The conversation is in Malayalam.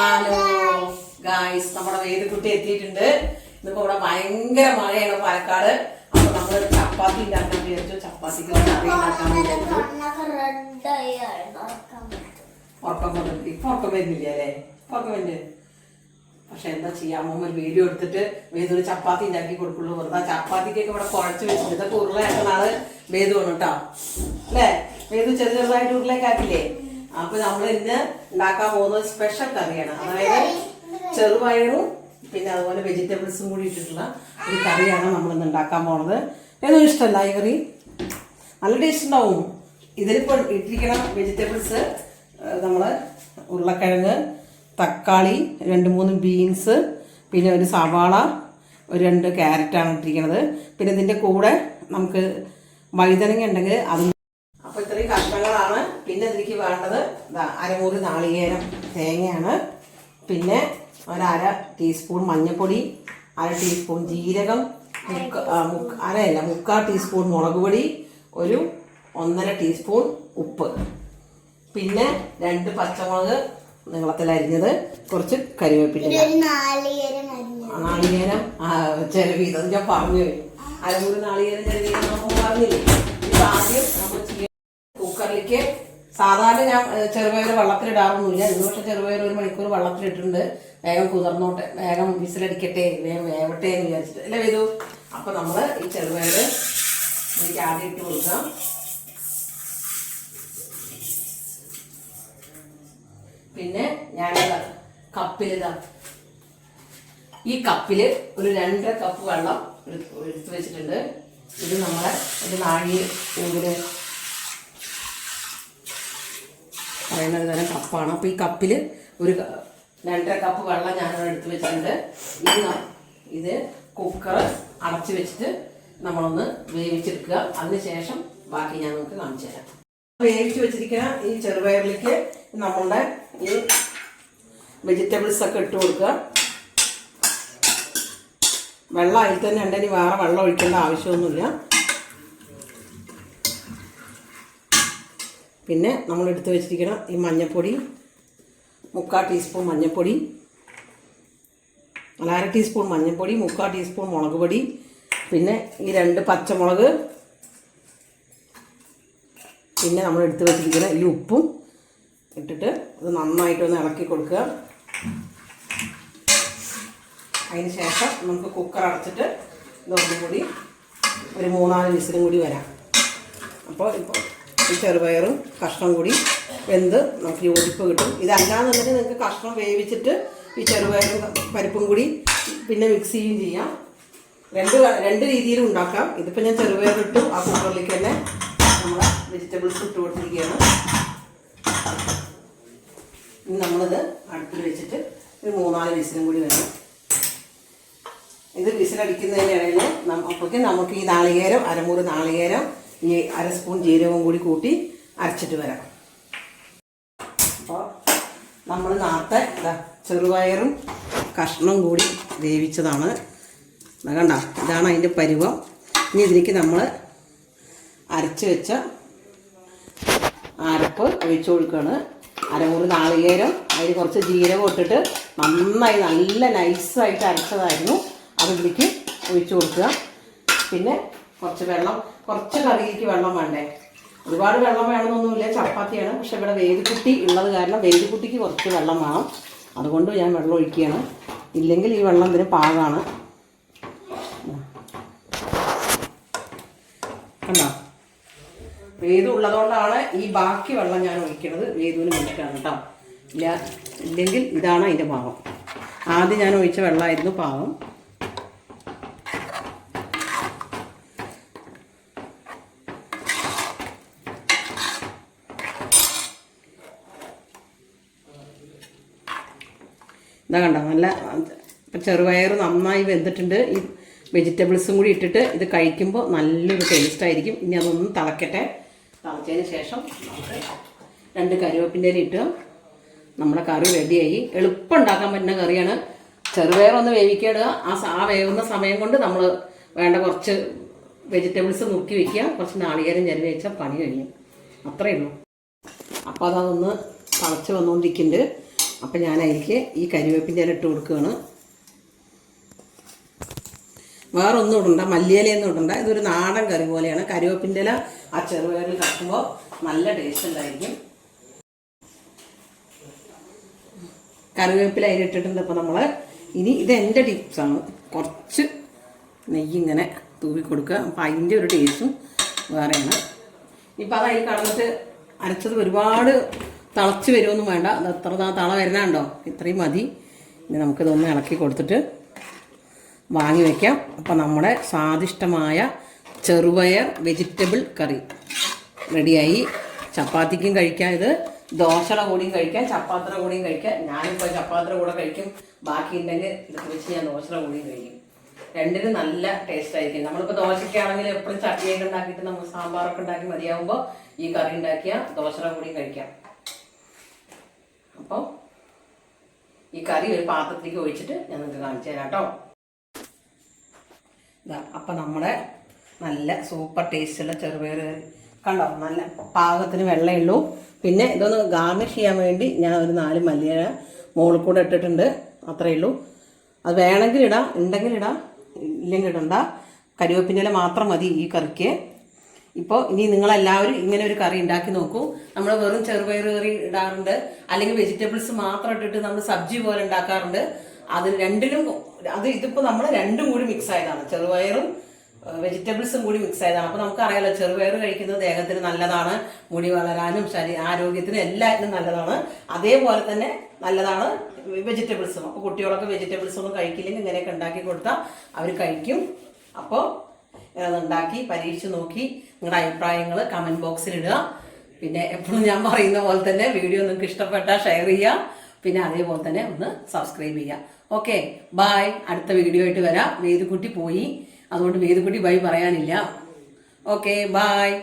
ഹലോ ഗായ്സ് നമ്മുടെ വേദക്കുട്ടി എത്തിയിട്ടുണ്ട്. ഇന്നിപ്പോ ഇവിടെ ഭയങ്കര മഴയാണ് പാലക്കാട്. അപ്പൊ നമ്മൾ ചപ്പാത്തി ഉണ്ടാക്കാൻ വിചാരിച്ചു. ചപ്പാത്തിക്ക് ഉണ്ടാക്കാൻ വിചാരിച്ചു. ഉറക്കം കൊണ്ടിട്ട് ഇപ്പൊ ഉറക്കം വരുന്നില്ല അല്ലേ? ഉറക്കം വരുന്നില്ല പക്ഷെ എന്താ ചെയ്യാ? അമ്മ ഒരു വീഡിയോ എടുത്തിട്ട് വേദൊരു ചപ്പാത്തി ഉണ്ടാക്കി കൊടുക്കുള്ളൂ. വെറുതെ ചപ്പാത്തിക്കൊക്കെ ഇവിടെ കുഴച്ച് വെച്ചിട്ട് ഇതൊക്കെ ഉരുളയാക്കുന്ന ആൾ വേദു ആണ് കേട്ടോ. അല്ലേ? വേദു ചെറു ചെറുതായിട്ട് ഉരുളക്കാക്കില്ലേ അപ്പൊ നമ്മൾ ഇന്ന് ഉണ്ടാക്കാൻ പോകുന്നത് സ്പെഷ്യൽ കറിയാണ്. അതായത് ചെറുപയറും പിന്നെ അതുപോലെ വെജിറ്റബിൾസും കൂടി ഇട്ടിട്ടുള്ള ഒരു കറിയാണ് നമ്മൾ ഇന്ന് ഉണ്ടാക്കാൻ പോണത് ഏതും ഇഷ്ടമല്ല ഈ കറി? നല്ല ടേസ്റ്റ് ഉണ്ടാവും. ഇതിലിപ്പോൾ ഇട്ടിരിക്കുന്ന വെജിറ്റബിൾസ് നമ്മൾ ഉരുളക്കിഴങ്ങ് തക്കാളി രണ്ട് മൂന്ന് ബീൻസ് പിന്നെ ഒരു സവാള ഒരു രണ്ട് ക്യാരറ്റാണ് ഇട്ടിരിക്കുന്നത്. പിന്നെ ഇതിന്റെ കൂടെ നമുക്ക് വഴുതനങ്ങ ഉണ്ടെങ്കിൽ അത് പിന്നെ ഇതിലേക്ക് വേണ്ടത് അരമൂറ് നാളികേരം തേങ്ങയാണ്. പിന്നെ ഒരര ടീസ്പൂൺ മഞ്ഞൾപ്പൊടി അര ടീസ്പൂൺ ജീരകം മുക്ക ആ, മുക്ക അരയല്ല മുക്കാൽ ടീസ്പൂൺ മുളക് പൊടി ഒരു ഒന്നര ടീസ്പൂൺ ഉപ്പ്. പിന്നെ രണ്ട് പച്ചമുളക് നീളത്തിൽ അരിഞ്ഞത് കുറച്ച് കരിവേപ്പില നാളികേരം ചെലവീതം ഞാൻ പറഞ്ഞു. കഴിഞ്ഞു അരമൂറ് നാളികേരം ചെലവീതം നമ്മൾ പറഞ്ഞില്ലേ? ഇത് ആദ്യം നമ്മൾ ചെയ്യാൻ കുക്കറിലേക്ക് സാധാരണ ഞാൻ ചെറുപയർ വെള്ളത്തിലിടാറൊന്നുമില്ല. ഇന്ന് പക്ഷെ ചെറുപയർ ഒരു മണിക്കൂർ വെള്ളത്തിലിട്ടുണ്ട് വേഗം കുതിർന്നോട്ടെ. വേഗം വിസിലടിക്കട്ടെ. വേഗം വേവട്ടെ എന്ന് വിചാരിച്ചിട്ട്. അല്ലേ വരൂ അപ്പൊ നമ്മൾ ഈ ചെറുപയർ ഇതിലേക്ക് ആദ്യം ഇട്ട് കൊടുക്കാം. പിന്നെ ഞാനിതാ കപ്പിലിതാ. ഈ കപ്പിൽ ഒരു രണ്ടര കപ്പ് വെള്ളം എടുത്ത് വെച്ചിട്ടുണ്ട്. ഇത് നമ്മളെ ഒരു നാഴി ഊരിൽ ഒരു തരം കപ്പാണ്. അപ്പോൾ ഈ കപ്പിൽ ഒരു രണ്ടര കപ്പ് വെള്ളം ഞാനിവിടെ എടുത്ത് വെച്ചിട്ടുണ്ട്. ഇത് കുക്കർ അടച്ച് വെച്ചിട്ട് നമ്മളൊന്ന് വേവിച്ചെടുക്കുക. അതിനുശേഷം ബാക്കി ഞാൻ നിങ്ങൾക്ക് കാണിച്ചു തരാം. വേവിച്ച് വെച്ചിരിക്കുന്ന ഈ ചെറുപയറിലേക്ക് നമ്മളുടെ ഈ വെജിറ്റബിൾസ് ഒക്കെ ഇട്ട് കൊടുക്കുക. വെള്ളം അതിൽ തന്നെ ഉണ്ടെങ്കിൽ വേറെ വെള്ളം ഒഴിക്കേണ്ട ആവശ്യമൊന്നുമില്ല. പിന്നെ നമ്മൾ എടുത്ത് വെച്ചിരിക്കണം ഈ മഞ്ഞൾപ്പൊടി മുക്കാൽ ടീസ്പൂൺ മഞ്ഞൾപ്പൊടി അല്ല അര ടീസ്പൂൺ മഞ്ഞൾപ്പൊടി മുക്കാൽ ടീസ്പൂൺ മുളക് പൊടി പിന്നെ ഈ രണ്ട് പച്ചമുളക് പിന്നെ നമ്മൾ എടുത്ത് വെച്ചിരിക്കുന്ന ഈ ഉപ്പും ഇട്ടിട്ട് ഇത് നന്നായിട്ടൊന്ന് ഇളക്കി കൊടുക്കുക. അതിന് ശേഷം നമുക്ക് കുക്കർ അടച്ചിട്ട് ഇതൊന്നും കൂടി ഒരു മൂന്നാൽ വിസിലും കൂടി വരാം. അപ്പോൾ ഇപ്പോൾ ഈ ചെറുപയറും കഷ്ണം കൂടി വെന്ത് നമുക്ക് യോജിപ്പ് കിട്ടും. ഇതല്ലാന്നുണ്ടെങ്കിൽ നിങ്ങൾക്ക് കഷ്ണം വേവിച്ചിട്ട് ഈ ചെറുപയറും പരിപ്പും കൂടി പിന്നെ മിക്സ് ചെയ്യുകയും ചെയ്യാം. രണ്ട് രണ്ട് രീതിയിലും ഉണ്ടാക്കാം. ഇതിപ്പോൾ ഞാൻ ചെറുപയറിട്ടു ആ കുക്കറിലേക്ക് തന്നെ നമ്മൾ വെജിറ്റബിൾസ് ഇട്ട് കൊടുത്തിരിക്കുകയാണ്. ഇനി നമ്മളിത് അടുപ്പിൽ വെച്ചിട്ട് ഒരു മൂന്നാൽ വിസിലും കൂടി വരണം ഇത് വിസിലടിക്കുന്നതിന്റെ ഇടയിൽ നമുക്ക് നമുക്ക് ഈ നാളികേരം അരമൂറ് നാളികേരം ഈ അര സ്പൂൺ ജീരകവും കൂടി കൂട്ടി അരച്ചിട്ട് വരാം അപ്പോൾ നമ്മൾ നേരത്തെ ഇതാ ചെറുപയറും കഷ്ണം കൂടി വേവിച്ചതാണ്. കണ്ട? ഇതാണ് അതിന്റെ പരുവം. ഇനി ഇതിലേക്ക് നമ്മൾ അരച്ച് വെച്ച അരപ്പ് ഒഴിച്ചു കൊടുക്കുകയാണ് അരമുറി നാളികേരം അതിൽ കുറച്ച് ജീരകം ഇട്ടിട്ട് നന്നായി നല്ല നൈസായിട്ട് അരച്ചതായിരുന്നു. അത് ഇതിലേക്ക് ഒഴിച്ചു കൊടുക്കുക. പിന്നെ കുറച്ച് വെള്ളം കുറച്ച് കറിയിലേക്ക് വെള്ളം വേണ്ടേ? ഒരുപാട് വെള്ളം വേണമെന്നൊന്നുമില്ല ചപ്പാത്തിയാണ്. പക്ഷെ ഇവിടെ വേദിക്കുട്ടി ഉള്ളത് കാരണം വേദിക്കുട്ടിക്ക് കുറച്ച് വെള്ളം വേണം. അതുകൊണ്ട് ഞാൻ വെള്ളം ഒഴിക്കുകയാണ്. ഇല്ലെങ്കിൽ ഈ വെള്ളം ഇതിന് പാകമാണ് കണ്ടോ? വേദു ഉള്ളതുകൊണ്ടാണ് ഈ ബാക്കി വെള്ളം ഞാൻ ഒഴിക്കുന്നത്. വേദുവിന് വേണ്ടിയിട്ടാണ് കേട്ടോ. ഇല്ല ഇല്ലെങ്കിൽ ഇതാണ് അതിന്റെ പാകം. ആദ്യം ഞാൻ ഒഴിച്ച വെള്ളമായിരുന്നു പാകം ഇതാ കണ്ടോ നല്ല ഇപ്പം ചെറുപയർ നന്നായി വെന്തിട്ടുണ്ട്. ഈ വെജിറ്റബിൾസും കൂടി ഇട്ടിട്ട് ഇത് കഴിക്കുമ്പോൾ നല്ലൊരു ടേസ്റ്റ് ആയിരിക്കും. ഇനി അതൊന്ന് തിളക്കട്ടെ. തിളച്ചതിന് ശേഷം രണ്ട് കരുവേപ്പിന്റെ ഇട്ട് നമ്മുടെ കറി റെഡിയായി. എളുപ്പം ഉണ്ടാക്കാൻ പറ്റുന്ന കറിയാണ്. ചെറുപയർ ഒന്ന് വേവിക്കുക ആ ആ വേവുന്ന സമയം കൊണ്ട് നമ്മൾ വേണ്ട കുറച്ച് വെജിറ്റബിൾസ് നുറുക്കി വെക്കുക. കുറച്ച് നാളികേരം ചെരുവി വെച്ചാൽ പണി കഴിയും അത്രയേ ഉള്ളൂ. അപ്പോൾ അതൊന്ന് തിളച്ച് വന്നുകൊണ്ടിരിക്കുന്നുണ്ട് അപ്പം ഞാൻ അതിലേക്ക് ഈ കരിവേപ്പിന്റെ ഇല ഇട്ട് കൊടുക്കുകയാണ്. വേറൊന്നും ഇടണ്ട മല്ലിയിലയൊന്നും ഇടണ്ട. ഇതൊരു നാടൻ കറി പോലെയാണ്. കരിവേപ്പിന്റെ ഇല ആ ചെറുപയറിൽ കത്തുമ്പോൾ നല്ല ടേസ്റ്റ് ഉണ്ടായിരിക്കും. കറിവേപ്പില അതിലിട്ടിട്ടുണ്ട് ഇപ്പോൾ നമ്മൾ ഇനി ഇത് എന്റെ ടിപ്സാണ് കുറച്ച് നെയ്യ് ഇങ്ങനെ തൂവി കൊടുക്കുക. അപ്പം അതിന്റെ ഒരു ടേസ്റ്റും വേറെയാണ്. ഇപ്പം അത് അതിൽ കടന്നിട്ട് അരച്ചത് ഒരുപാട് തിളച്ച് വരുമൊന്നും വേണ്ട. അത് അത്ര തള വരുന്നുണ്ടോ? ഇത്രയും മതി. ഇനി നമുക്കിതൊന്ന് ഇളക്കി കൊടുത്തിട്ട് വാങ്ങി വയ്ക്കാം അപ്പം നമ്മുടെ സ്വാദിഷ്ടമായ ചെറുപയർ വെജിറ്റബിൾ കറി റെഡിയായി. ചപ്പാത്തിക്കും കഴിക്കാം. ഇത് ദോശയുടെ കൂടിയും കഴിക്കാം ചപ്പാത്തിയുടെ കൂടിയും കഴിക്കാം. ഞാനിപ്പോൾ ചപ്പാത്തിയുടെ കൂടെ കഴിക്കും. ബാക്കി ഉണ്ടെങ്കിൽ ഇത് വെച്ച് ഞാൻ ദോശയുടെ കൂടിയും കഴിക്കും. രണ്ടിനും നല്ല ടേസ്റ്റ് ആയിരിക്കും. നമ്മളിപ്പോൾ ദോശയ്ക്കാണെങ്കിൽ എപ്പോഴും ചട്നിയൊക്കെ ഉണ്ടാക്കിയിട്ട് നമ്മൾ സാമ്പാറൊക്കെ ഉണ്ടാക്കി മതിയാവുമ്പോൾ ഈ കറി ഉണ്ടാക്കിയാൽ ദോശയുടെ കൂടിയും കഴിക്കാം. അപ്പോൾ ഈ കറി ഒരു പാത്രത്തിലേക്ക് ഒഴിച്ചിട്ട് ഞാൻ നിങ്ങൾക്ക് കാണിച്ചു തരാം കേട്ടോ. അപ്പം നമ്മുടെ നല്ല സൂപ്പർ ടേസ്റ്റുള്ള ചെറുപയർ കണ്ടോ? നല്ല പാകത്തിന് വെള്ളമേ ഉള്ളൂ. പിന്നെ ഇതൊന്ന് ഗാർണിഷ് ചെയ്യാൻ വേണ്ടി ഞാൻ ഒരു നാല് മല്ലിയില മുകളിൽ കൂടെ ഇട്ടിട്ടുണ്ട്. അത്രയേ ഉള്ളൂ. അത് വേണമെങ്കിൽ ഇടാം ഉണ്ടെങ്കിൽ ഇടാം ഇല്ലെങ്കിൽ ഇടണ്ട. കരിവേപ്പിന്റെ മാത്രം മതി ഈ കറിക്ക്. ഇപ്പോൾ ഇനി നിങ്ങളെല്ലാവരും ഇങ്ങനെ ഒരു കറി ഉണ്ടാക്കി നോക്കൂ. നമ്മൾ വെറും ചെറുപയർ കറി ഇടാറുണ്ട്. അല്ലെങ്കിൽ വെജിറ്റബിൾസ് മാത്രം ഇട്ടിട്ട് നമ്മൾ സബ്ജി പോലെ ഉണ്ടാക്കാറുണ്ട്. അത് രണ്ടിലും അത് ഇതിപ്പോൾ നമ്മൾ രണ്ടും കൂടി മിക്സ് ആയതാണ്. ചെറുപയറും വെജിറ്റബിൾസും കൂടി മിക്സ് ആയതാണ്. അപ്പോൾ നമുക്കറിയാലോ ചെറുപയർ കഴിക്കുന്നത് ദേഹത്തിന് നല്ലതാണ് മുടി വളരാനും ശരീ ആരോഗ്യത്തിനും എല്ലാത്തിനും നല്ലതാണ്. അതേപോലെ തന്നെ നല്ലതാണ് വെജിറ്റബിൾസും. അപ്പോൾ കുട്ടികളൊക്കെ വെജിറ്റബിൾസ് ഒന്നും കഴിക്കില്ലെങ്കിൽ ഇങ്ങനെയൊക്കെ ഉണ്ടാക്കി കൊടുത്താൽ അവർ കഴിക്കും. അപ്പോൾ ഉണ്ടാക്കി പരീക്ഷിച്ച് നോക്കി നിങ്ങളുടെ അഭിപ്രായങ്ങൾ കമന്റ് ബോക്സിൽ ഇടുക. പിന്നെ എപ്പോഴും ഞാൻ പറയുന്ന പോലെ തന്നെ വീഡിയോ നിങ്ങൾക്ക് ഇഷ്ടപ്പെട്ടാൽ ഷെയർ ചെയ്യുക. പിന്നെ അതേപോലെ തന്നെ ഒന്ന് സബ്സ്ക്രൈബ് ചെയ്യുക. ഓക്കെ ബായ് അടുത്ത വീഡിയോ ആയിട്ട് വരാം. വേദുക്കുട്ടി പോയി. അതുകൊണ്ട് വേദുക്കുട്ടി ബൈ പറയാനില്ല. Okay bye